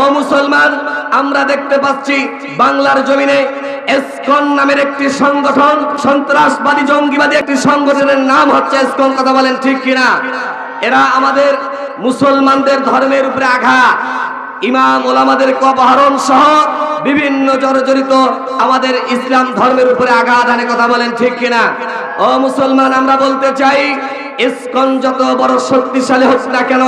ও মুসলমান, আমরা দেখতে পাচ্ছি বাংলার জমিনে এসকন নামের একটি সংগঠন, সন্ত্রাসবাদী, জঙ্গিবাদী একটি সংগঠনের নাম হচ্ছে এসকন, কথা বলেন ঠিক কিনা? এরা আমাদের মুসলমানদের ধর্মের উপরে আঘাত। ইমাম ওলামাদেরকে অপহরণ সহ বিভিন্ন জড়জড়িত আমাদের ইসলাম ধর্মের উপরে আঘাত আনে, কথা বলেন ঠিক কিনা? ও মুসলমান, আমরা বলতে চাই ইসকন যত বড় শক্তিশালী হোক না কেন,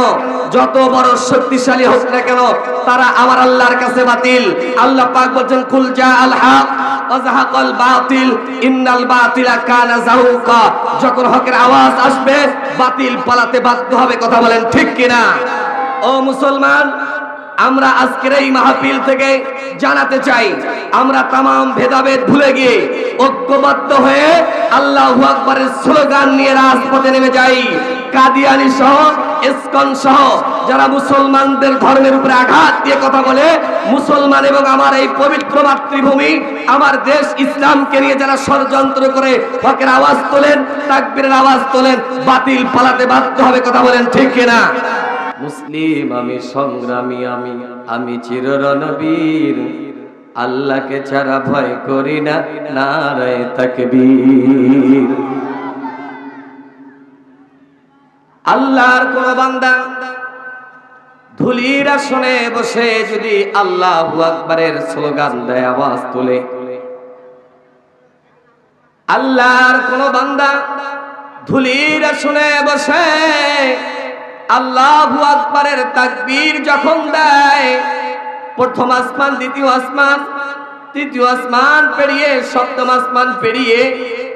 যত বড় শক্তিশালী হোক না কেন, তারা আমার আল্লাহর কাছে বাতিল। আল্লাহ পাক বলছেন, কুল জা আল হক ওয়াজাহাকাল বাতিল, ইন্নাল বাতিলা কানা জাহুকা। যখন হকের আওয়াজ আসবে, বাতিল পালাতে বাধ্য হবে, কথা বলেন ঠিক কিনা? ও মুসলমান আমরা আজকের এই মাহফিল থেকে জানাতে চাই, আমরা তামাম ভেদাভেদ ভুলে গিয়ে ঐক্যবদ্ধ হয়ে আল্লাহ আকবরের স্লোগান নিয়ে রাজপথে নেমে যাই। কাদিয়ানি সহ, ইসকন সহ, যারা মুসলমানদের ধর্মের উপরে আঘাত দিয়ে কথা বলে, মুসলমান এবং আমার এই পবিত্র মাতৃভূমি, আমার দেশ ইসলামকে নিয়ে যারা ষড়যন্ত্র করে হকের আওয়াজ তোলেন, তাকবীরের আওয়াজ তোলেন, বাতিল পালাতে বাধ্য হবে, কথা বলেন ঠিক কিনা? মুসলিম, আমি সংগ্রামী, আমি আমি চিররণবীর। আল্লাহকে ছাড়া ভয় করি না, নারায় তাকবীর। আল্লাহর কোন বান্দা ধুলির আসনে বসে যদি আল্লাহ আকবরের স্লোগান দেয়, আওয়াজ তোলে। আল্লাহর কোন বান্দা ধুলির আসনে বসে আল্লাহু আকবরের তাকবীর যখন দেয়, প্রথম আসমান, দ্বিতীয় আসমান, তৃতীয় আসমান পেরিয়ে, সপ্তম আসমান পেরিয়ে,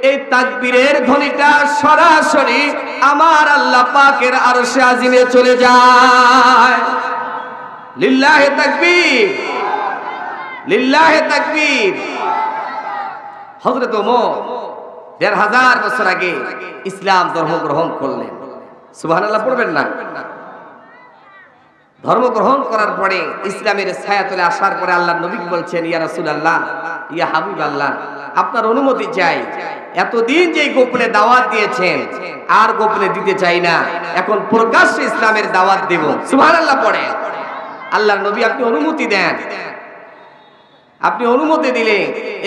এই তাকবীরের ধ্বনিটা সরাসরি আমার আল্লাহ পাকের আরশে আজিমে চলে যায়। লিল্লাহে তাকবীর লিল্লাহে তাকবীর। হযরত ওমর দেড় হাজার বছর আগে ইসলাম ধর্ম গ্রহণ করলেন। সুবহানাল্লাহ পড়বেন না। ধর্ম গ্রহণ করার পরে ইসলামের ছায়া ছায়াতলে আসার পরে আল্লাহ নবী বলছেন, ইয়া রাসূলুল্লাহ, ইয়া হাবিব আল্লাহ আপনার অনুমতি চাই। এতদিন যে গোপনে দাওয়াত দিয়েছেন, আর গোপনে দিতে চাই না। এখন প্রকাশ্যে ইসলামের দাওয়াত দেব। সুবহানাল্লাহ পড়ে আল্লাহ নবী আপনি অনুমতি দেন। আপনি অনুমতি দিলে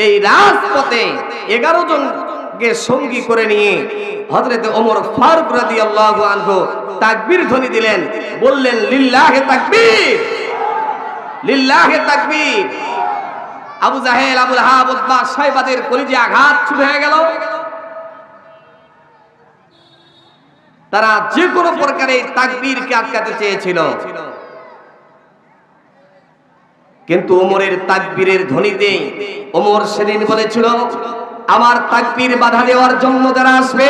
এই রাজপথে এগারো জনকে সঙ্গী করে নিয়ে হজরতে ওমর ফারুক রাদিয়াল্লাহু আনহু তাকবীর ধ্বনি দিলেন, বললেন, লিল্লাহে তাকবীর লিল্লাহে তাকবীর। Abu Jahl, Abu Lahab, Utba সাইবাদের কলিজে আঘাত শুরু হয়ে গেল। তারা যে কোনো প্রকারে তাকবীরকে আটকাতে চেয়েছিল। কিন্তু ওমরের তাকবীরের ধ্বনিতে ওমর সেদিন বলেছিল আমার তাকবীর বাধা দেওয়ার জন্য যারা আসবে,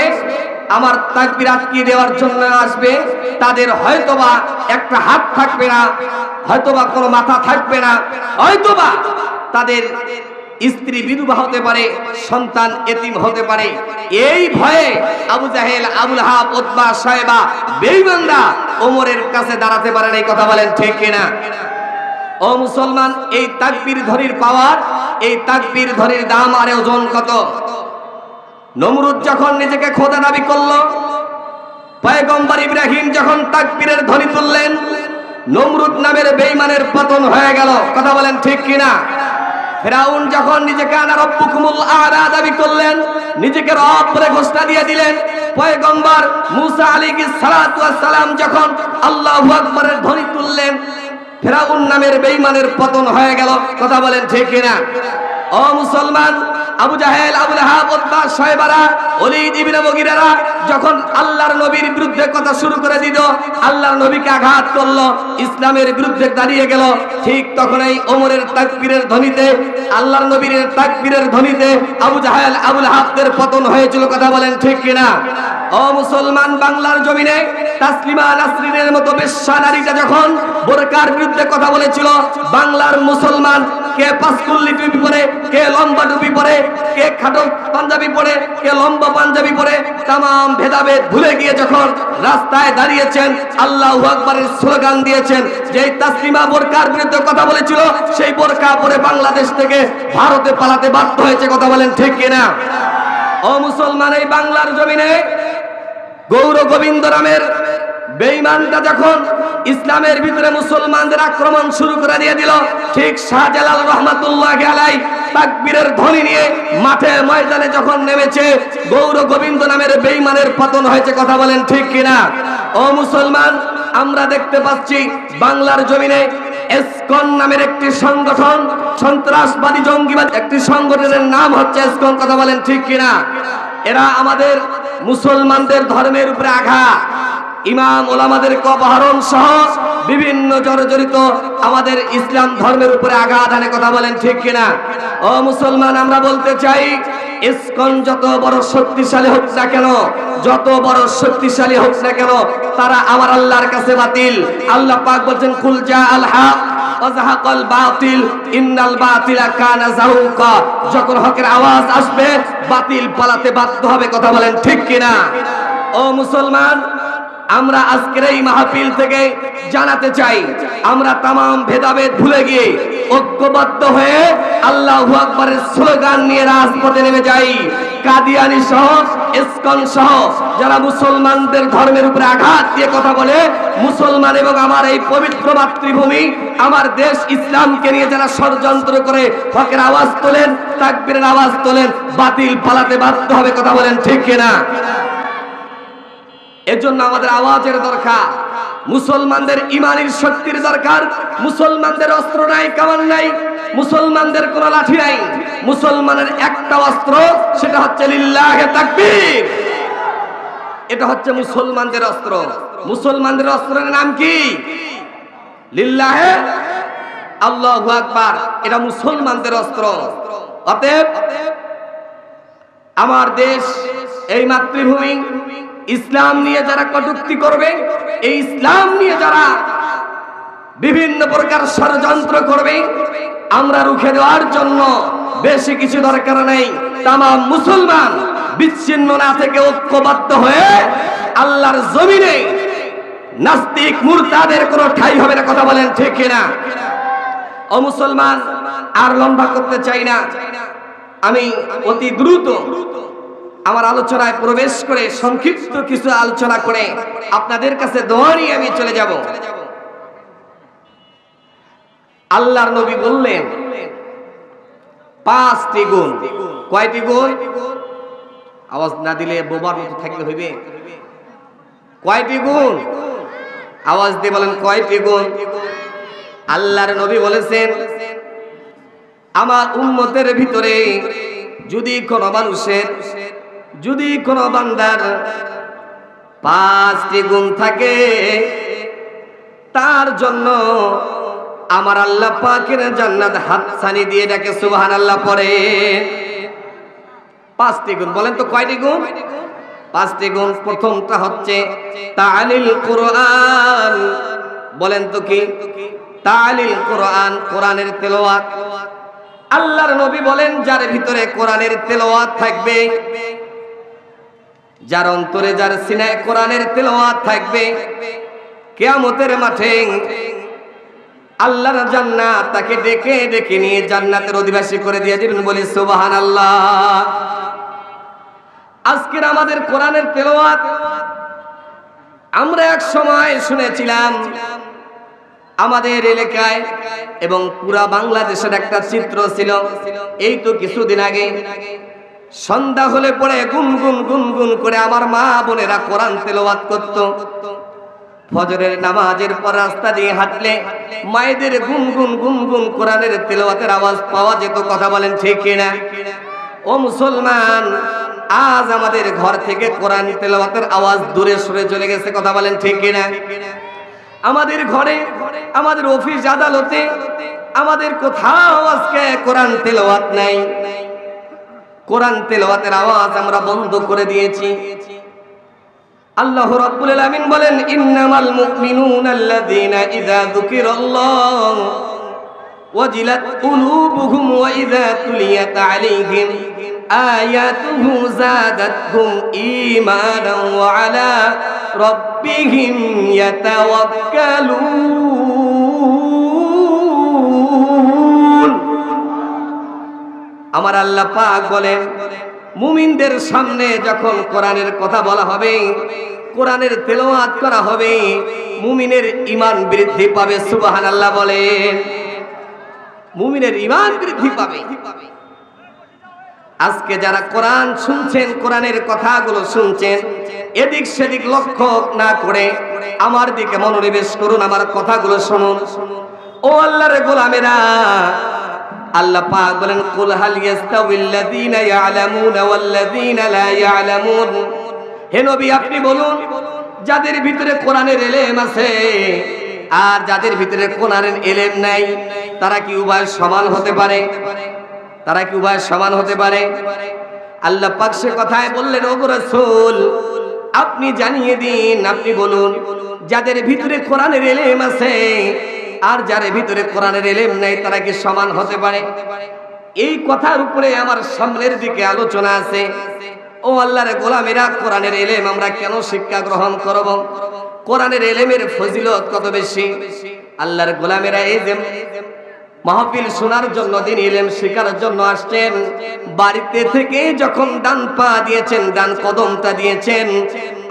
আমার তাকবীর আটকিয়ে দেওয়ার জন্য আসবে, তাদের হয়তোবা একটা হাত থাকবে না, হয়তোবা কোনো মাথা থাকবে না, হয়তোবা তাদের স্ত্রী বিধবা হতে পারে, সন্তান এতিম হতে পারে। এই ভয়ে আবু জাহেল, আবুল হাব সাহেবা, বেঈমানরা ওমরের কাছে দাঁড়াতে পারেন এই কথা বলেন ঠিক কিনা? ও মুসলমান, এই তাকবীর ধরির পাওয়ার, এই তাকবীর ধরির দাম আর ওজন কত? নমরুদ যখন নিজেকে খোদা দাবি করল, পয়গম্বর ইব্রাহিম যখন তাকবীরের ধ্বনি তুললেন, নমরুদ নামের বেঈমানের পতন হয়ে গেল। কথা বলেন ঠিক কিনা? ফেরাউন যখন নিজেকে আনা রব্বুকুমুল আলা দাবি করলেন, নিজেকে রব বলে ঘোষণা দিয়ে দিলেন, পয়গম্বর মুসা ওয়াস সালাম যখন আল্লাহু আকবারের ধ্বনি তুললেন ফেরাউন নামের বেইমানের পতন হয়ে গেল। কথা বলেন ঠিক কিনা? ও মুসলমান আবু জাহেল আবুল হাব শয়বারা ওলিদ ইবনে যখন আল্লাহর নবীর বিরুদ্ধে কথা শুরু করে দিল, আল্লাহর নবীকে আঘাত করল, ইসলামের বিরুদ্ধে দাঁড়িয়ে গেল, ঠিক তখনই ওমরের তাকবীরের ধ্বনিতে, আল্লাহর নবীর তাকবীরের ধ্বনিতে আবু জাহেল আবুল হাবদের পতন হয়েছিল, কথা বলেন ঠিক কিনা? ও মুসলমান, বাংলার জমিনে তাসলিমা নাসরিনের মতো বেশ্যা নারীটা যখন বোরকার বিরুদ্ধে কথা বলেছিল, বাংলার মুসলমান কে পাঁচকুল্লি টুপি পরে, কে লম্বা টুপি পরে কে খাটো পাঞ্জাবি পরে, কে লম্বা পাঞ্জাবি পরে তাম ভেদাভেদ ভুলে গিয়ে যখন রাস্তায় দাঁড়িয়েছেন, আল্লাহ আকবরের স্লোগান দিয়েছেন যে তাসলিমা বোরকার বিরুদ্ধে কথা বলেছিল, সেই বোরকা পরে বাংলাদেশ থেকে ভারতে পালাতে বাধ্য হয়েছে, কথা বলেন ঠিক কিনা? ও মুসলমান, এই বাংলার জমিনে গৌর গোবিন্দ রামের বেঈমানটা যখন ইসলামের ভিতরে মুসলমানদের আক্রমণ শুরু করে দিয়ে দিল, ঠিক শাহজালাল রহমাতুল্লাহ আলাই তাকবীরের ধ্বনি নিয়ে মাঠে ময়দানে যখন নেমেছে, গৌর গোবিন্দ নামের বেঈমানের পতন হয়েছে কথা বলেন ঠিক কিনা? ও মুসলমান, আমরা দেখতে পাচ্ছি বাংলার জমিনে এসকন নামের একটি সংগঠন, সন্ত্রাসবাদী জঙ্গিবাদ একটি সংগঠনের নাম হচ্ছে এসকন, কথা বলেন ঠিক কিনা? এরা আমাদের মুসলমানদের ধর্মের উপরে আঘাত। ইমাম ওলামাদের অপহরণ সহ বিভিন্ন জড়জড়িত আমাদের ইসলাম ধর্মের উপরে আঘাত আনে কথা বলেন ঠিক কিনা? ও মুসলমান, আমরা বলতে চাই, ইসকন যত বড় শক্তিশালী হোক না কেন, যত বড় শক্তিশালী হোক না কেন, তারা আমার আল্লাহর কাছে বাতিল। আল্লাহ পাক বলছেন, কুল জা আল হক বাতিল, ইন্নাল বাতিলা কানা জাহুকা যখন হকের আওয়াজ আসবে, বাতিল পালাতে বাধ্য হবে, কথা বলেন ঠিক কিনা? ও মুসলমান আমরা আজকের এই মাহফিল থেকে জানাতে চাই, আমরা তাম ভেদাভেদ ভুলে গিয়ে ঐক্যবদ্ধ হয়ে আল্লাহ আকবরের স্লোগান নিয়ে রাজপথে নেমে যাই। কাদিয়ানি সহ, ইসকন সহ, যারা মুসলমানদের ধর্মের উপরে আঘাত দিয়ে কথা বলে, মুসলমান এবং আমার এই পবিত্র মাতৃভূমি, আমার দেশ ইসলামকে নিয়ে যারা ষড়যন্ত্র করে হকের আওয়াজ তোলেন, তাকবীরের আওয়াজ তোলেন, বাতিল পালাতে বাধ্য হবে কথা বলেন ঠিক কিনা? এজন্য আমাদের আওয়াজের দরকার। মুসলমানদের ইমানের শক্তির দরকার। মুসলমানদের অস্ত্র নাই, কামান নাই। মুসলমানদের কোনো লাঠি নাই। মুসলমানের একটা অস্ত্র, সেটা হচ্ছে লিল্লাহে তাকবীর। এটা হচ্ছে মুসলমানদের অস্ত্র। মুসলমানদের অস্ত্রের নাম কি? লিল্লাহে আল্লাহু আকবার। এটা মুসলমানদের অস্ত্র। অতএব, আমার দেশ, এই মাতৃভূমি ইসলাম নিয়ে যারা কটুক্তি করবে, এই ইসলাম নিয়ে যারা বিভিন্ন প্রকার ষড়যন্ত্র করবে, আমরা রুখে দেওয়ার জন্য বেশি কিছু দরকার নেই। তাম মুসলমান বিচ্ছিন্ন না থেকে ঐক্যবদ্ধ হয়ে আল্লাহর জমিনে নাস্তিক মুরতাদের কোনো ঠাই হবে না, কথা বলেন ঠিক কিনা? ও মুসলমান, আর লম্বা করতে চাই না। আমি অতি দ্রুত আমার আলোচনায় প্রবেশ করে সংক্ষিপ্ত কিছু আলোচনা করে আপনাদের কাছে দোয়া আমি চলে যাব। আল্লাহর নবী বললেন, পাঁচটি গুণ। কয়টি গুণ? আওয়াজ না দিলে বোবার মতো থাকলে হইবে। কয়টি গুণ? আওয়াজ দিয়ে বলেন, কয়টি গুণ? আল্লাহর নবী বলেছেন, আমার উম্মতের ভিতরে যদি কোনো মানুষের যদি কোনো বান্দার পাঁচটি গুণ থাকে, তার জন্য আমার আল্লাহ পাকের জান্নাত হাতছানি দিয়ে ডাকে সুবহান আল্লাহ পরে। পাঁচটি গুণ, বলেন তো কয়টি গুণ? পাঁচটি গুণ, প্রথমটা হচ্ছে তালিল কোরআন। বলেন তো কি? তালিল কোরআন, কোরআনের তেলাওয়াত। আল্লাহর নবী বলেন, যার ভিতরে কোরআনের তেলাওয়াত থাকবে যার অন্তরে যার সিনায় কোরআনের তেলাওয়াত থাকবে, কিয়ামতের মাঠে আল্লাহর জান্নাত তাকে ডেকে ডেকে নিয়ে জান্নাতের অধিবাসী করে দিয়ে দিবেন বলি সুবহানাল্লাহ। আজকের আমাদের কোরআনের তেলাওয়াত আমরা এক সময় শুনেছিলাম, আমাদের এলাকায় এবং পুরা বাংলাদেশের একটা চিত্র ছিল, এই তো কিছুদিন আগে সন্ধ্যা হলে পরে গুনগুন গুনগুন করে আমার মা বোনেরা কোরআন তেলাওয়াত করত। ফজরের নামাজের পর রাস্তা দিয়ে হাঁটলে মায়েদের গুনগুন গুনগুন কোরআনের তেলাওয়াতের আওয়াজ পাওয়া যেত, কথা বলেন ঠিক কিনা? ও মুসলমান, আজ আমাদের ঘর থেকে কোরআন তেলাওয়াতের আওয়াজ দূরে সরে চলে গেছে, কথা বলেন ঠিক কিনা? আমাদের ঘরে, আমাদের অফিস আদালতে, আমাদের কোথাও আজকে কোরআন তেলাওয়াত নাই। কোরআন তেলাওয়াতের আওয়াজ আমরা বন্ধ করে দিয়েছি। আল্লাহ রাব্বুল আলামিন বলেন, ইন্নামাল মুমিনুনা আল্লাযীনা ইযা যুকিরাল্লাহ ওয়াজিলাত কুলুবুহুম ওয়া ইযা তুলিয়াত আলাইহিম আয়াতুহু যাদাতহুম ঈমানান ওয়া আলা রাব্বিহিম ইয়াতাওয়াক্কালুন। আমার আল্লাহ পাক বলেন, মুমিনদের সামনে যখন কোরআনের কথা বলা হবে, কোরআনের তেলাওয়াত করা হবে, মুমিনের ইমান বৃদ্ধি পাবে, সুবহানাল্লাহ বলেন। মুমিনের ইমান বৃদ্ধি পাবে। আজকে যারা কোরআন শুনছেন, কোরআনের কথাগুলো শুনছেন, এদিক সেদিক লক্ষ্য না করে আমার দিকে মনোনিবেশ করুন, আমার কথাগুলো শুনুন। ও আল্লাহর গোলামেরা আল্লাহ পাক বলেন, কুল হাল ইয়াস্তাউিল্লাযীনা ইয়ালামুনা ওয়াল্লাযীনা লা ইয়ালামুন? হে নবী, আপনি বলুন, যাদের ভিতরে কোরআনের এলেম আছে আর যাদের ভিতরে কোরআনের এলেম নাই, তারা কি উভয় সমান হতে পারে? তারা কি উভয় সমান হতে পারে? আল্লাহ পাক সে কথায় বললেন, ওগো রাসূল, আপনি জানিয়ে দিন, আপনি বলুন, যাদের ভিতরে কোরআনের এলেম আছে আর যার ভিতরে কোরআনের এলেম নেই, তারা কি সমান হতে পারে? এই কথার উপরে আমার সামনের দিকে আলোচনা আছে। ও আল্লাহর গোলামেরা, কোরআনের এলেম আমরা কেন শিক্ষা গ্রহণ করব? কোরআনের এলেমের ফজিলত কত বেশি? আল্লাহর গোলামেরা এই যে মাহফিল শোনার জন্য দিন এলেন শেখার জন্য আসছেন বাড়িতে থেকে যখন ডান পা দিয়েছেন, ডান কদমটা দিয়েছেন,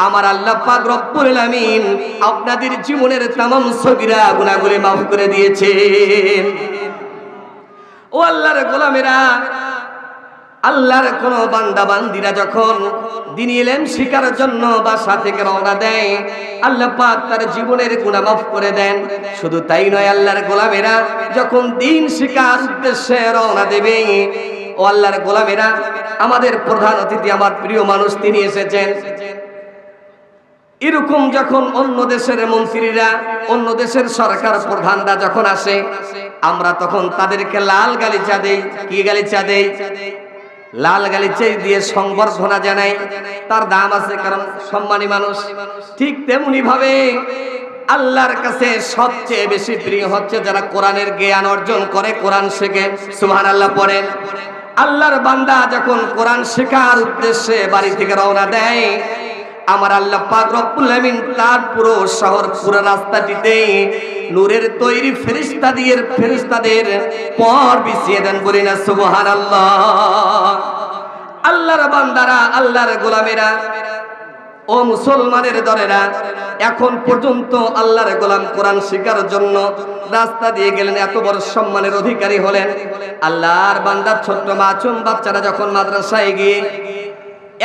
আমার আল্লাহ পাক রব্বুল আলামিন আপনাদের জীবনের তামাম সগিরা গুনাহগুলি মাফ করে দিয়েছেন। ও আল্লাহর গোলামেরা আল্লাহর কোন বান্দা বান্দিরা যখন দিন এলেন শিকার জন্য বাসা থেকে রওনা দেয়, আল্লাহ পাক তার জীবনের গুনাহ মাফ করে দেন। শুধু তাই নয়, আল্লাহর গোলামেরা যখন দিন শিকার উদ্দেশ্যে রওনা দেবে, ও আল্লাহর গোলামেরা, আমাদের প্রধান অতিথি আমার প্রিয় মানুষ তিনি এসেছেন। এরকম যখন অন্য দেশের মন্ত্রীরা, অন্য দেশের সরকার প্রধানরা যখন আসে, আমরা তখন তাদেরকে লাল গালিচা দেই, কি গালিচা দেই? লাল গালিচা দিয়ে সংবর্ধনা জানাই তার দাম আছে কারণ সম্মানী মানুষ। ঠিক তেমনি ভাবে আল্লাহর কাছে সবচেয়ে বেশি প্রিয় হচ্ছে যারা কোরআনের জ্ঞান অর্জন করে, কোরআন শেখে। সুহান আল্লাহ পড়েন। আল্লাহর বান্দা যখন কোরআন শেখার উদ্দেশ্যে বাড়ি থেকে রওনা দেয় আমার আল্লাহ পাক রব্বুল আমিন তার পুরো শহর, পুরো রাস্তাটিতে নূরের তৈরি ফেরেশতা দিয়ে ফেরেশতাদের পর বিছিয়ে দেন বলি না, সুবহানাল্লাহ। আল্লাহর বান্দারা, আল্লাহর গোলামেরা, ও মুসলমানের দরেরা এখন পর্যন্ত আল্লাহর গোলাম কোরআন শিকার জন্য রাস্তা দিয়ে গেলেন, এত বড় সম্মানের অধিকারী হলেন। আল্লাহর বান্দার ছোট্ট মাছুম বাচ্চারা যখন মাদ্রাসায় গিয়ে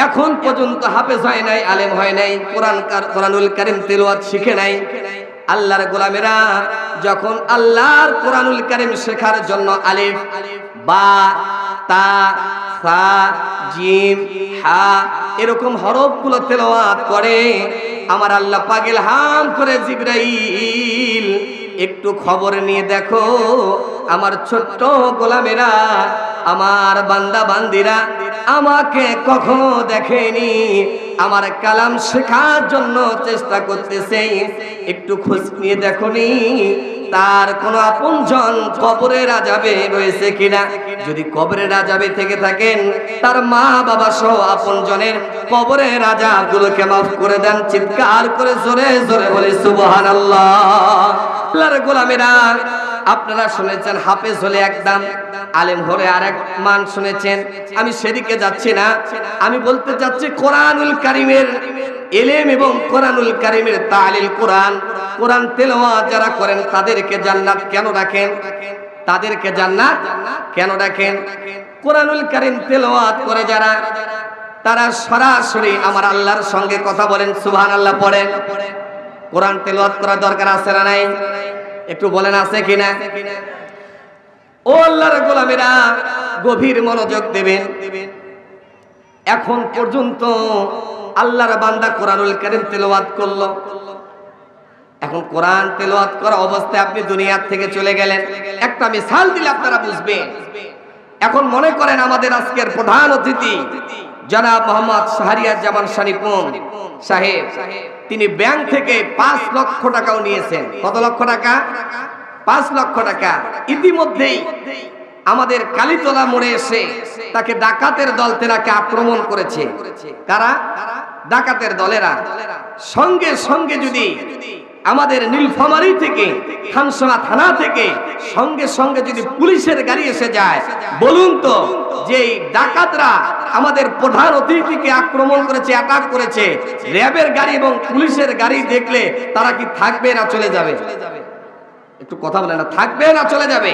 এখন পর্যন্ত হাফেজ হয় নাই, আলেম হয় নাই, কোরআন কোরআনুল কারিম তেলাওয়াত শিখে নাই। আল্লাহর গোলামেরা যখন আল্লাহর কোরআনুল কারিম শেখার জন্য আলিফ, বা, তা, সা, জিম, হা এরকম হরফগুলো তেলাওয়াত করে, আমার আল্লাহ পাগেল হাম করে জিব্রাইল, একটু খবর নিয়ে দেখো, আমার ছোট্ট গোলামেরা আমার বান্দা বান্দিরা আমাকে কখনো দেখেনি। আমার কালাম শেখার জন্য চেষ্টা করতেছে। একটু খোঁজ নিয়ে দেখনি, তার কোন আপনজন কবরে রাজাবে রয়েছে কিনা? যদি কবরে রাজাবে থেকে থাকেন, তার মা বাবা সহ আপনজনের কবরে রাজা গুলোকে মাফ করে দেন, চিৎকার করে জোরে জোরে বলে, সুবহানাল্লাহ। আল্লাহর গোলামেরা আপনারা শুনেছেন, হাফেজ হলে একদম আলেম হলে আর এক মান শুনেছেন। আমি সেদিকে যাচ্ছি না। আমি বলতে চাচ্ছি কোরআনুল কারিমের এলেম এবং কোরআনুল কারিমের তালিল কোরআন। কোরআন তেলাওয়াত যারা করেন, তাদেরকে জান্নাত কেন রাখেন তাদেরকে জান্নাত কেন রাখেন কোরআনুল কারিম তেলাওয়াত করে যারা, তারা সরাসরি আমার আল্লাহর সঙ্গে কথা বলেন। সুবহানাল্লাহ, পড়েন। কোরআন তেলাওয়াত করার দরকার আছে না নাই? একটু বলেন আছে কিনা? ও আল্লাহর গোলামেরা গভীর মনোযোগ দেবেন। এখন পর্যন্ত আল্লাহর বান্দা কোরআনুল কারীম তেলাওয়াত করল। এখন কোরআন তেলাওয়াত করা অবস্থায় আপনি দুনিয়ার থেকে চলে গেলেন। একটা মিসাল দিলে আপনারা বুঝবেন। এখন মনে করেন আমাদের আজকের প্রধান অতিথি, জনাব মোহাম্মদ শাহরিয়ার জামান শানিপুন সাহেব। তিনি ব্যাংক থেকে পাঁচ লক্ষ টাকাও নিয়েছেন। কত লক্ষ টাকা? পাঁচ লক্ষ টাকা। ইতিমধ্যেই আমাদের কালীতলা মোড়ে এসে তাকে ডাকাতের দল তেনাকে আক্রমণ করেছে। কারা? ডাকাতের দলেরা। সঙ্গে সঙ্গে যদি আমাদের নীলফামারি থেকে খানসোনা থানা থেকে সঙ্গে সঙ্গে যদি পুলিশের গাড়ি এসে যায়, বলুন তো যে ডাকাতরা আমাদের প্রধান অতিথিকে আক্রমণ করেছে অ্যাটাক করেছে, র্যাবের গাড়ি এবং পুলিশের গাড়ি দেখলে তারা কি থাকবে না চলে যাবে? একটু কথা বলে না, থাকবে না চলে যাবে?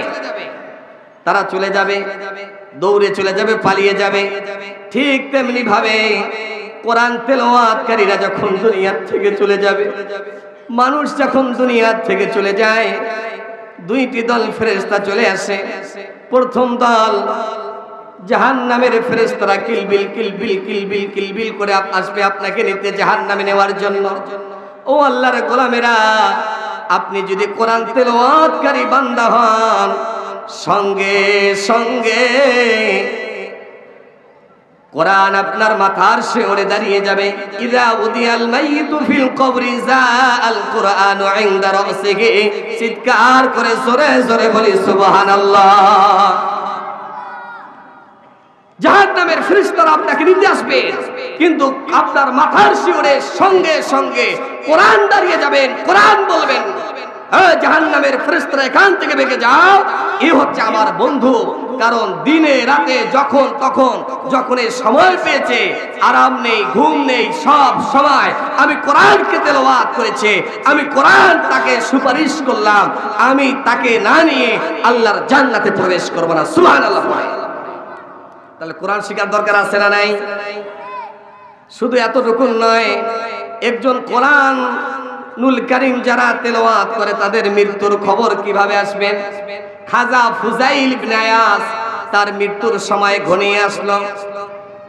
তারা চলে যাবে, দৌড়ে চলে যাবে, পালিয়ে যাবে। ঠিক তেমনি ভাবে কোরআন তেলাওয়াতকারীরা যখন দুনিয়ার থেকে চলে যাবে মানুষ যখন দুনিয়ার থেকে চলে যায়, দুইটি দল ফেরেশতা চলে আসে। প্রথম দল জাহান নামের ফেরেশতারা কিলবিল কিলবিল কিলবিল কিলবিল করে আসবে আপনাকে নিতে জাহান নামে নেওয়ার জন্য। ও আল্লাহর গোলামেরা, আপনি যদি কোরআন তেলাওয়াতকারী বান্দা হন, সঙ্গে সঙ্গে কোরআন আপনার মাথার শিওরে দাঁড়িয়ে যাবে। ইদা উদিয়াল মাইতু ফিল কবরি জাআল কুরআন ইনদা রাসিহি। চিৎকার করে জোরে জোরে বলি, সুবহানাল্লাহ। জাহান্নামের ফেরেশতারা আপনাকে নিতে আসবে। কিন্তু আপনার মাথার শিওরে সঙ্গে সঙ্গে কোরআন দাঁড়িয়ে যাবেন, কোরআন বলবেন। জাহান্নামের ফেরেশতারা এখান থেকে বেঁকে যাও। এ হচ্ছে আমার বন্ধু। কারণ দিনে রাতে যখন তখন যখন এই সময় পেয়েছে, আরাম নেই, ঘুম নেই, সব সময়। আমি কোরআনকে তেলাওয়াত করেছে, আমি কোরআন তাকে সুপারিশ করলাম। আমি তাকে না নিয়ে আল্লাহর জান্নাতে প্রবেশ করব না। সুবহানাল্লাহ। পড়ে। তাহলে কোরআন শিখার দরকার আছে না নাই? শুধু এতটুকু নয়, একজন কোরআন নুল করিম যারা তেলাওয়াত করে, তাদের মৃত্যুর খবর কীভাবে আসবেন খাজা ফুজাইল ইবনে তার মৃত্যুর সময় ঘনিয়ে আসলো।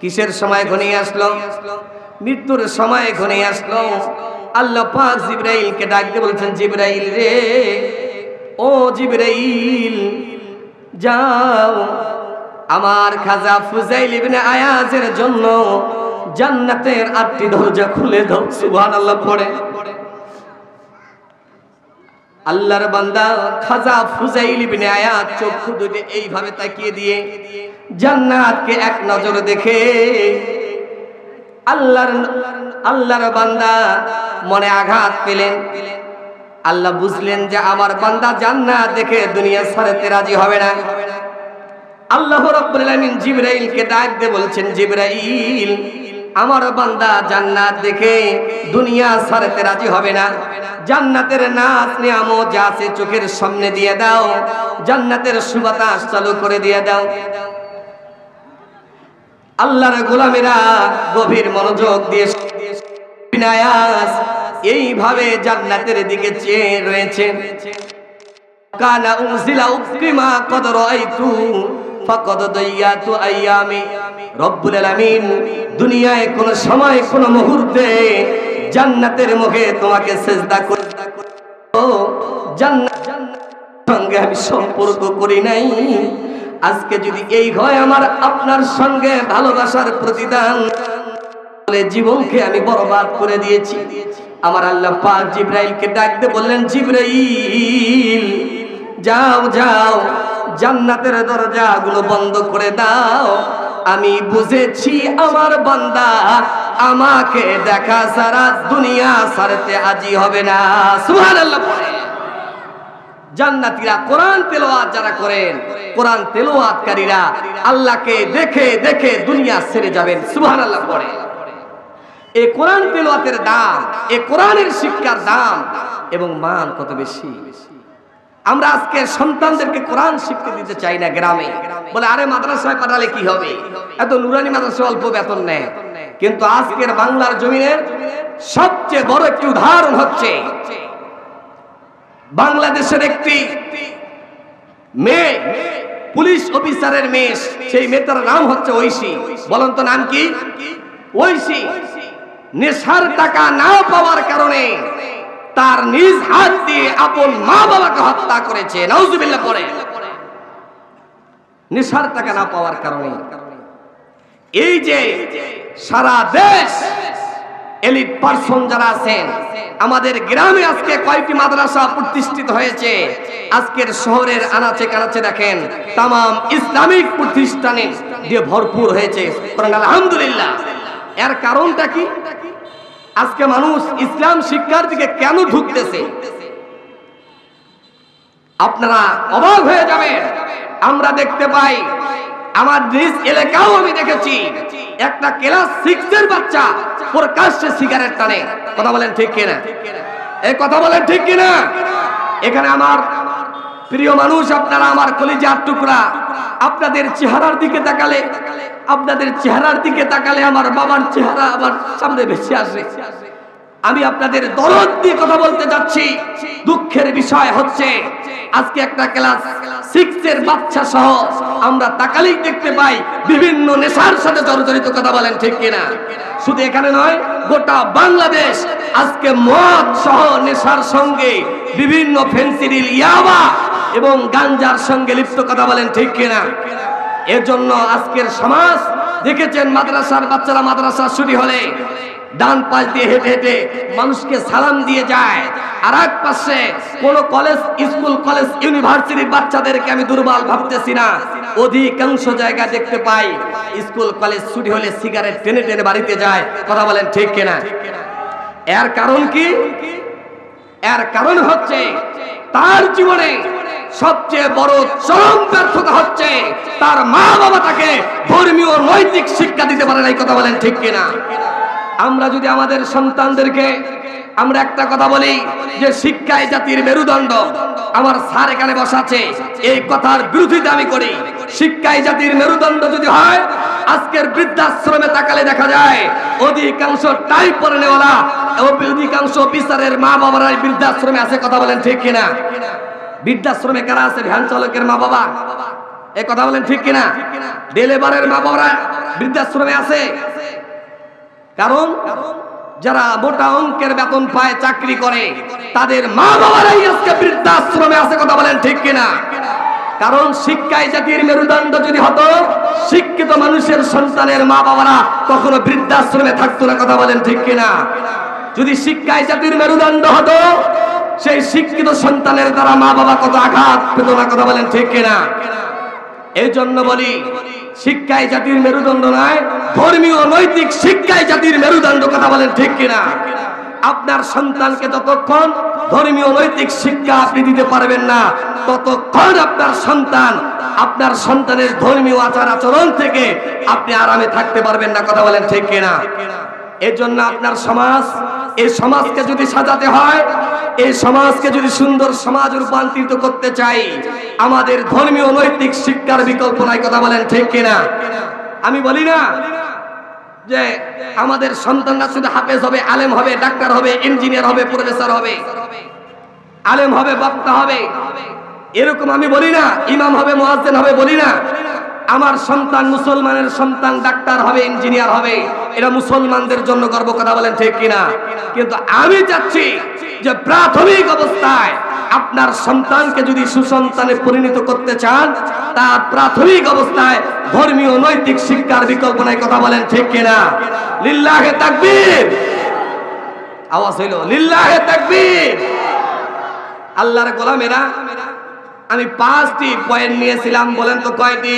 কিসের সময় ঘনিয়ে আসলো? মৃত্যুর সময় ঘনিয়ে আসলো। আল্লাহ পাক জিব্রাইলকে ডাক দিয়ে বলছেন, জিব্রাইল রে, ও জিব্রাইল, যাও। আমার খাজা ফুজাইল ইবনে আয়াজের জন্য জান্নাতের আটটি দরজা খুলে দাও। সুবহানাল্লাহ, পড়ে। আল্লাহর বান্দা খাজা ফুজাইল ইবনে আয়াজ চক্ষু দুটি এইভাবে তাকিয়ে দিয়ে জান্নাতকে এক নজর দেখে আল্লাহর আল্লাহর বান্দা মনে আঘাত পেলেন। আল্লাহ বুঝলেন যে আমার বান্দা জান্নাত দেখে দুনিয়া ছাড়তে রাজি হবে না। আল্লাহ রাব্বুল আলামিন জিবরাইলকে ডাক দিয়ে বলছেন, জিবরাইল আমার বান্দা জান্নাত দেখে দুনিয়া ছাড়তে রাজি হবে না। জান্নাতের নাচ, নিয়ামত যা আছে চোখের সামনে দিয়ে দাও। জান্নাতের সুবাতাস চালু করে দিয়ে দাও। আল্লাহর গোলামেরা গভীর মনোযোগ দিয়ে এইভাবে জান্নাতের দিকে চেয়ে রয়েছে। কানা উনজিলা উকরিমা কদ রাআইতু ফাকাদ দাইয়াতু আইয়ামি। রব্বুল আলামিন, দুনিয়ায় কোন সময়, কোন মুহূর্তে জান্নাতের মুখে তোমাকে সেজদা করে জান্নাত সঙ্গে আমি সম্পর্ক করি নাই। আজকে যদি এই হয় আমার আপনার সঙ্গে ভালোবাসার প্রতিদান বলে জীবনকে আমি বরবাদ করে দিয়েছি। আমার আল্লাহ পাক জিব্রাইলকে ডাকতে বললেন, জিব্রাইল, যাও যাও। জান্নাতের দরজাগুলো বন্ধ করে দাও। আমি বুঝেছি আমার বান্দা আমাকে দেখা সারা দুনিয়া সারতে আজি হবে না। পড়ে। জান্নাতীরা কোরআন তেলাওয়াত যারা করেন, কোরআন তেলাওয়াতকারীরা আল্লাহকে দেখে দেখে দুনিয়া ছেড়ে যাবেন। সুবহানাল্লাহ পড়ে। এই কোরআন তেলাওয়াতের দাম এই কোরআনের শিক্ষার দাম এবং মান কত বেশি? আমরা আজকে সন্তানদেরকে কোরআন শিখতে দিতে চাই না গ্রামে। বলে, আরে, মাদ্রাসায় পাঠালে কি হবে? এত নুরানি মাদ্রাসা অল্প বেতন নেয়। কিন্তু আজকের বাংলার জমিনের সবচেয়ে বড় একটি উদাহরণ হচ্ছে, বাংলাদেশের একটি মেয়ে, পুলিশ অফিসারের মেয়ে, সেই মেয়েটার নাম হচ্ছে ঐশী। বলুন তো নাম কি? ঐশী। নেশার টাকা না পাওয়ার কারণে তার নিজ হাত দিয়ে আপন মা বাবাকে হত্যা করেছে। নাউজুবিল্লাহ পরে নেশার টাকা না পাওয়ার কারণে এই যে সারা দেশ এলিট পার্সন যারা আছেন, আমাদের গ্রামে আজকে কয়েকটি মাদ্রাসা প্রতিষ্ঠিত হয়েছে। আজকের শহরের আনাচে কানাচে দেখেন তাম ইসলামিক প্রতিষ্ঠানে দিয়ে ভরপুর হয়েছে। আলহামদুলিল্লাহ। এর কারণটা কি? আজকে মানুষ ইসলাম শিক্ষার দিকে কেন ঢুকতেছে? আপনারা অবাক হয়ে যাবেন। আমরা দেখতে পাই, আমার নিজ এলাকাও আমি দেখেছি। একটা ক্লাস সিক্স এর বাচ্চা প্রকাশ্যে সিগারেট টানে। কথা বলেন ঠিক কিনা? এই কথা বলেন ঠিক কিনা? এখানে আমার প্রিয় মানুষ, আপনারা আমার কলিজার টুকরা, আপনাদের চেহারার দিকে তাকালে, আপনাদের চেহারার দিকে তাকালে আমার বাবার চেহারা আমার সামনে ভেসে আসে। আমি আপনাদের দরদ দিয়ে কথা বলতে যাচ্ছি। দুঃখের বিষয় হচ্ছে, আজকে একটা ক্লাস সিক্স এর বাচ্চা সহ আমরা তাকালেই দেখতে পাই বিভিন্ন নেশার সাথে জড়জড়িত কথা বলেন ঠিক কিনা। শুধু এখানে নয়, গোটা বাংলাদেশ আজকে মদ সহ নেশার সঙ্গে বিভিন্ন ফেন্সিডিল ইয়াবা এবং গাঞ্জার সঙ্গে লিপ্ত কথা বলেন ঠিক কিনা। এর জন্য আজকের সমাজ দেখেছেন মাদ্রাসার বাচ্চারা মাদ্রাসা ছুটি হলে ডান পাশ দিয়ে হেঁটে হেঁটে মানুষকে সালাম দিয়ে যায়। আর এক পাশে কোনো কলেজ, স্কুল, কলেজ ইউনিভার্সিটির বাচ্চাদেরকে আমি দুর্বল ভাবতেছি না। অধিকাংশ জায়গা দেখতে পাই স্কুল, কলেজ ছুটি হলে সিগারেট টেনে টেনে বাড়িতে যায়। কথা বলেন ঠিক কিনা? এর কারণ কি? এর কারণ হচ্ছে তার জীবনে সবচেয়ে বড় চরম ব্যর্থতা হচ্ছে তার মা বাবা তাকে ধর্মীয় নৈতিক শিক্ষা দিতে পারে না এই কথা বলেন ঠিক কিনা? আমরা যদি আমাদের সন্তানদেরকে আমরা একটা কথা বলি যে শিক্ষায় জাতির মেরুদণ্ড, আমার স্যার এখানে বসা আছে, এই কথার বিরোধিতা আমি করি। শিক্ষায় জাতির মেরুদণ্ড যদি হয়, আজকের বৃদ্ধাশ্রমে তাকালে দেখা যায়, অধিকাংশ টাই পরে নেওয়ালা অধিকাংশ অফিসারের মা বাবারা বৃদ্ধাশ্রমে আছে, কথা বলেন ঠিক কিনা? বৃদ্ধাশ্রমে কারা আছে? ভ্যান চালকের মা বাবা এ কথা বলেন ঠিক কিনা? ডেলেবারের মা বাবারা বৃদ্ধাশ্রমে আছে কারণ যারা মোটা অঙ্কের বেতন পায়, চাকরি করে, তাদের মা বাবারাই আজকে বৃদ্ধাশ্রমে আছে, কথা বলেন ঠিক কিনা? কারণ শিক্ষায় জাতির মেরুদণ্ড যদি হতো, শিক্ষিত মানুষের সন্তানের মা বাবারা কখনো বৃদ্ধাশ্রমে থাকতো না, কথা বলেন ঠিক কিনা? যদি শিক্ষায় জাতির মেরুদণ্ড হতো, সেই শিক্ষিত সন্তানের দ্বারা মা বাবা কত আঘাত পেত না, কথা বলেন ঠিক কিনা? এই জন্য বলি শিক্ষায় জাতির মেরুদণ্ড নয় ধর্মীয় নৈতিক শিক্ষায় জাতির মেরুদণ্ড কথা বলেন ঠিক কিনা? আপনার সন্তানকে ততক্ষণ ধর্মীয় নৈতিক শিক্ষা আপনি দিতে পারবেন না, ততক্ষণ আপনার সন্তান, আপনার সন্তানের ধর্মীয় আচার আচরণ থেকে আপনি আরামে থাকতে পারবেন না, কথা বলেন ঠিক কিনা? এর জন্য আপনার সমাজ, এই সমাজকে যদি সাজাতে হয়, এই সমাজকে যদি সুন্দর সমাজ রূপান্তরিত করতে চাই, আমাদের ধর্মীয় নৈতিক শিক্ষার বিকল্প নাই কথা বলেন ঠিক কিনা? আমি বলি না যে আমাদের সন্তানরা শুধু হাফেজ হবে, আলেম হবে, ডাক্তার হবে, ইঞ্জিনিয়ার হবে, প্রফেসর হবে, আলেম হবে, বক্তা হবে। এরকম আমি বলি না, ইমাম হবে, মুয়াজ্জিন হবে, বলি না। আমার সন্তান মুসলমানের সন্তান ডাক্তার হবে, ইঞ্জিনিয়ার হবে এটা মুসলমানদের জন্য গর্ব কথা বলেন ঠিক কিনা? কিন্তু আমি চাচ্ছি যে প্রাথমিক অবস্থায় আপনার সন্তানকে যদি সুসন্তানে পরিণত করতে চান, তার প্রাথমিক অবস্থায় ধর্মীয় নৈতিক শিক্ষার বিকল্প নাই কথা বলেন ঠিক কিনা? লিল্লাহে তাকবীর! আওয়াজ হইল, লিল্লাহে তাকবীর! আল্লাহর গোলামেরা আমি পাঁচটি পয়েন্ট নিয়েছিলাম, বলেন তো কয়টি?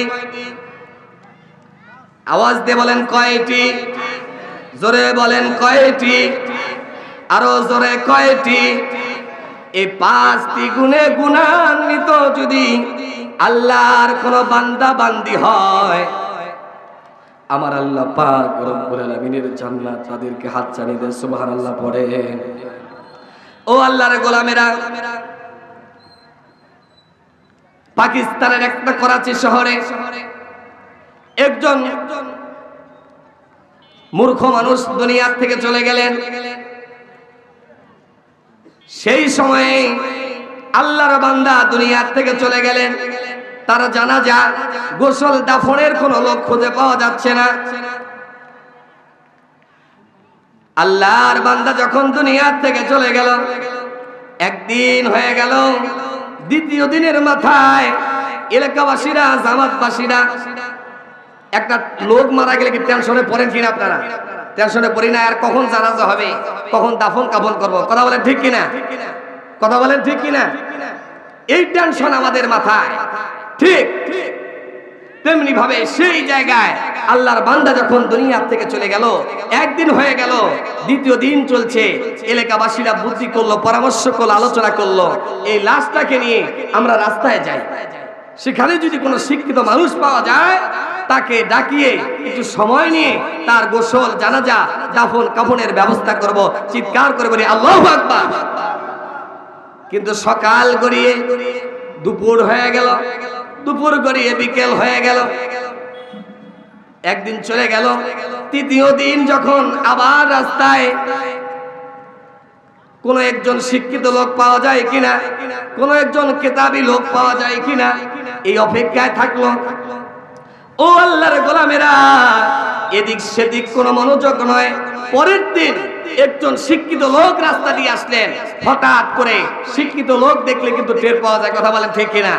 আওয়াজ দিয়ে বলেন কয়টি? জোরে বলেন কয়টি? আরও জোরে কয়টি? এই পাঁচটি গুণে গুণান্বিত যদি আল্লাহর কোন বান্দা বান্দি হয়, আমার আল্লাহ পাক রব্বুল আলামিনের জান্নাত তাদেরকে হাত চালিয়ে দেন, সুবহানাল্লাহ পড়ে ও আল্লাহর গোলামেরা পাকিস্তানের একটা করাচি শহরে একজন মূর্খ মানুষ দুনিয়ার থেকে চলে গেলেন। সেই সময়ে আল্লাহর বান্দা দুনিয়ার থেকে চলে গেলেন। তারা জানা যা গোসল, দাফনের কোন লোক খুঁজে পাওয়া যাচ্ছে না। আল্লাহর বান্দা যখন দুনিয়ার থেকে চলে গেল, একদিন হয়ে গেল দ্বিতীয় দিনের মাথায় এলাকাবাসীরা, জামাতবাসীরা, একটা লোক মারা গেলে কি টেনশনে পড়েন কিনা আপনারা? টেনশনে পড়ি না, আর কখন জানাজা হবে? কখন দাফন কাফন করব? কথা বলেন ঠিক কিনা? কথা বলেন ঠিক কিনা? এই টেনশন আমাদের মাথায়। ঠিক তেমনি ভাবে সেই জায়গায় আল্লাহর বান্দা যখন দুনিয়ার থেকে চলে গেল, একদিন হয়ে গেল, দ্বিতীয় দিন চলছে। এলাকাবাসীরা বুদ্ধি করল, পরামর্শ করল, আলোচনা করল। এই লাশটাকে নিয়ে আমরা রাস্তায় যাই। সেখানে যদি কোনো শিক্ষিত মানুষ পাওয়া যায়, তাকে ডাকিয়ে একটু সময় নিয়ে তার গোসল, জানাজা, দাফন, কাফনের ব্যবস্থা করব, চিৎকার করে বলি, আল্লাহ কিন্তু সকাল গড়িয়ে দুপুর হয়ে গেল। দুপুর গড়িয়ে বিকেল হয়ে গেল। একদিন চলে গেল। তৃতীয় দিন যখন আবার রাস্তায় কোন একজন শিক্ষিত লোক পাওয়া যায় কিনা, কোন একজন কেতাবি লোক পাওয়া যায় কিনা, এই অপেক্ষায় থাকল। ও আল্লাহর গোলামেরা, এদিক সেদিক কোনো মনোযোগ নয়। পরের দিন একজন শিক্ষিত লোক রাস্তা দিয়ে আসলেন। হঠাৎ করে শিক্ষিত লোক দেখলে কিন্তু টের পাওয়া যায়, কথা বলেন ঠিক কিনা?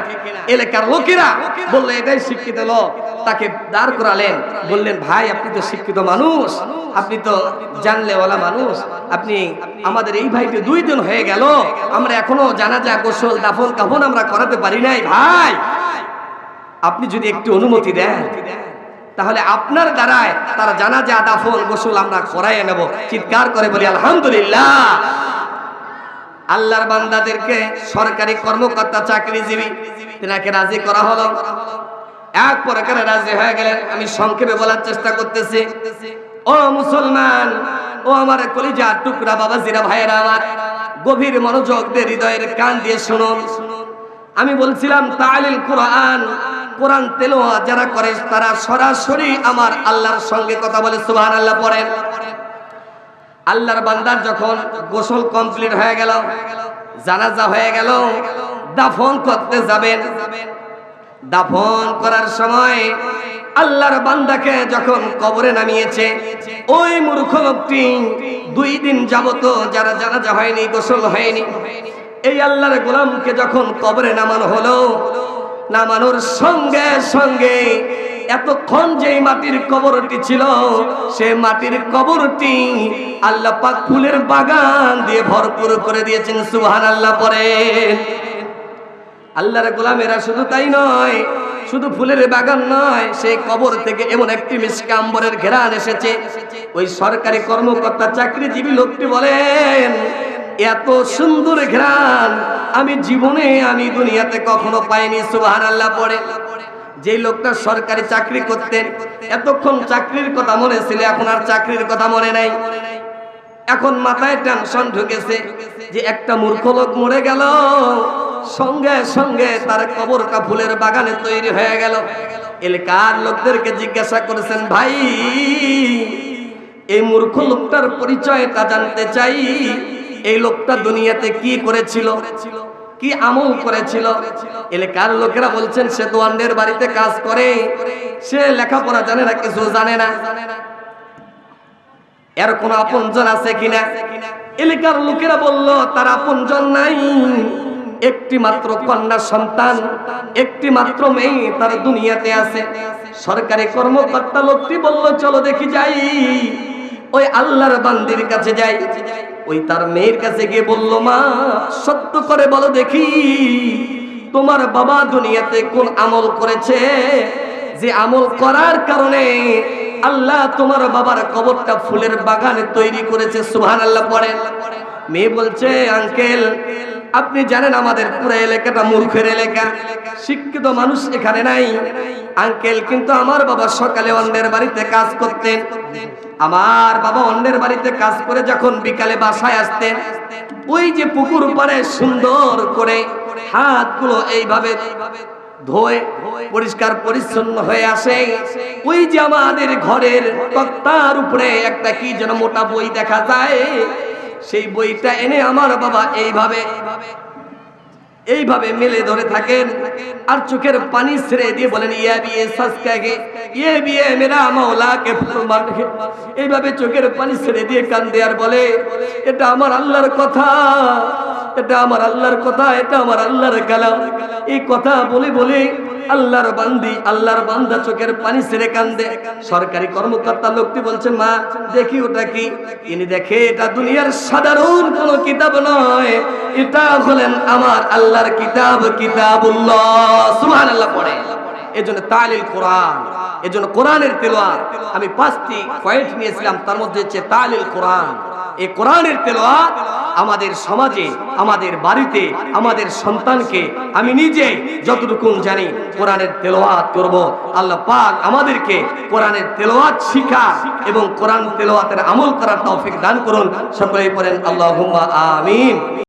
এলাকার লোকেরা বলল, এটাই শিক্ষিত লোক। তাকে দাঁড় করালেন, বললেন, ভাই, আপনি তো শিক্ষিত মানুষ। আপনি তো জানলেওয়ালা মানুষ। আপনি আমাদের এই ভাইটি দুই দিন হয়ে গেল। আমরা এখনও জানাজা, গোসল, দাফন, কাফন আমরা করাতে পারি নাই। ভাই, আপনি যদি একটু অনুমতি দেন তাহলে আপনার দ্বারায় তারা জানা যা দাফন, গোসল আমরা করাইয়ে নেব। চিৎকার করে বলি, আলহামদুলিল্লাহ। আল্লাহর বান্দাদেরকে সরকারি কর্মকর্তা, চাকরিজীবী তেনাকে রাজি করা হলো। এক প্রকারে রাজি হয়ে গেলেন। আমি সংক্ষেপে বলার চেষ্টা করতেছি। ও মুসলমান, ও আমার কলিজা টুকরা বাবা জিরা ভাইয়েরা আমার, গভীর মনোযোগ দিয়ে হৃদয়ের কান দিয়ে শুনুন। আমি বলছিলাম, তালিল কোরআন কোরআন তেলোয়া যারা করে, তারা সরাসরি আমার আল্লাহর সঙ্গে কথা বলে সুবহান আল্লাহ পড়েন। আল্লাহর বান্দার যখন গোসল কমপ্লিট হয়ে গেল, জানাজা হয়ে গেল, দাফন করতে যাবেন। দাফন করার সময় আল্লাহর বান্দাকে যখন কবরে নামিয়েছে, ওই মূর্খ লোকটি দুই দিন যাবত যারা জানাজা হয়নি, গোসল হয়নি, এই আল্লাহর গোলামকে যখন কবরে নামানো হলো নামানোর সঙ্গে সঙ্গে এতক্ষণ যে মাটির কবরটি ছিল, সে মাটির কবরটি আল্লাহ পাক ফুলের বাগান দিয়ে ভরপুর করে দিয়েছেন সুহান আল্লাহ পরে। আল্লাহর গোলামেরা শুধু তাই নয়, শুধু ফুলের বাগান নয়, সেই কবর থেকে এমন একটি মিসকাম্বরের ঘেরান এসেছে। ওই সরকারি কর্মকর্তা, চাকরিজীবী লোকটি বলেন এত সুন্দর ঘ্রাণ আমি জীবনে, আমি দুনিয়াতে কখনো পাইনি সুবাহান আল্লাহ পড়ে। যে লোকটা সরকারি চাকরি করতেন এতক্ষণ চাকরির কথা মনে ছিল, এখন আর চাকরির কথা মনে নাই। এখন মাথায় টেনশন ঢুকেছে যে একটা মূর্খ লোক মরে গেল, সঙ্গে সঙ্গে তার কবরটা ফুলের বাগানে তৈরি হয়ে গেল। এলাকার লোকদেরকে জিজ্ঞাসা করেছেন, ভাই, এই মূর্খ লোকটার পরিচয়টা জানতে চাই এই লোকটা দুনিয়াতে কি করেছিল? কি আমল করেছিল? এলাকার লোকেরা বলছেন, সে তো অন্যের বাড়িতে কাজ করে। সে লেখাপড়া জানে না কিছু জানে না। এর কোন আপনজন আছে কিনা? এলাকার লোকেরা বলল, তার আপনজন নাই। একটি মাত্র কন্যা সন্তান, একটি মাত্র মেয়ে তার দুনিয়াতে আছে। সরকারি কর্মকর্তা লোকটি বলল, চলো দেখি যাই। ওই আল্লাহর বান্দির কাছে যাই। ওই তার মেয়ের কাছে গিয়ে বলল, মা, সত্য করে বলো দেখি, তোমার বাবা দুনিয়াতে কোন আমল করেছে? যে আমল করার কারণে আল্লাহ তোমার বাবার কবরটা ফুলের বাগানে তৈরি করেছে। সুহান আল্লাহ পড়েন মেয়ে বলছে, আঙ্কেল, আপনি জানেন আমাদের পুরো এলাকাটা মূর্খের এলাকা। শিক্ষিত মানুষ এখানে নাই। আঙ্কেল, কিন্তু আমার বাবা সকালে অন্যের বাড়িতে কাজ করতেন। আমার বাবা অন্যের বাড়িতে কাজ করে যখন বিকালে বাসায় আসতেন, ওই যে পুকুর পারে সুন্দর করে হাতগুলো এইভাবে ধোয়, পরিষ্কার পরিচ্ছন্ন হয়ে আসে। ওই যে আমাদের ঘরের তক্তার উপরে একটা কি যেন মোটা বই দেখা যায়। সেই বইটা এনে আমার বাবা এইভাবে এইভাবে মেলে ধরে থাকেন আর চোখের পানি ছেড়ে দিয়ে বলেন, ইয়া বিয়ে ইয়ে বিয়ে এইভাবে চোখের পানি ছেড়ে দিয়ে কান্দে আর বলে, এটা আমার আল্লাহর কথা। এটা আমার আল্লাহর কথা, এটা আমার আল্লাহর কালাম। এই কথা বলে বলে আল্লাহর বান্দি, আল্লাহর বান্দা চোখের পানি ছেড়ে কান্দে। সরকারি কর্মকর্তা লোকটি বলছে, মা, দেখি ওটা কি? ইনি দেখে, এটা দুনিয়ার সাধারণ কোনো কিতাব নয়। এটা হলেন আমার আল্লাহর কিতাব, কিতাবুল্লাহ। সুবহানাল্লাহ পড়ে। এজন্য তালিল কোরআন, এজন্য কোরআনের তেলোয়াত আমি পাঁচটি পয়েন্ট নিয়েছিলাম, তার মধ্যে হচ্ছে তালিল কোরআন। এই কোরআনের তেলোয়াত আমাদের সমাজে, আমাদের বাড়িতে, আমাদের সন্তানকে আমি নিজে যতটুকু জানি কোরআনের তেলোয়াত করব। আল্লাহ পাক আমাদেরকে কোরআনের তেলোয়াত শিখা এবং কোরআন তেলোয়াতের আমল করার তৌফিক দান করুন। সকলেই পড়েন আল্লাহুম্মা আমিন।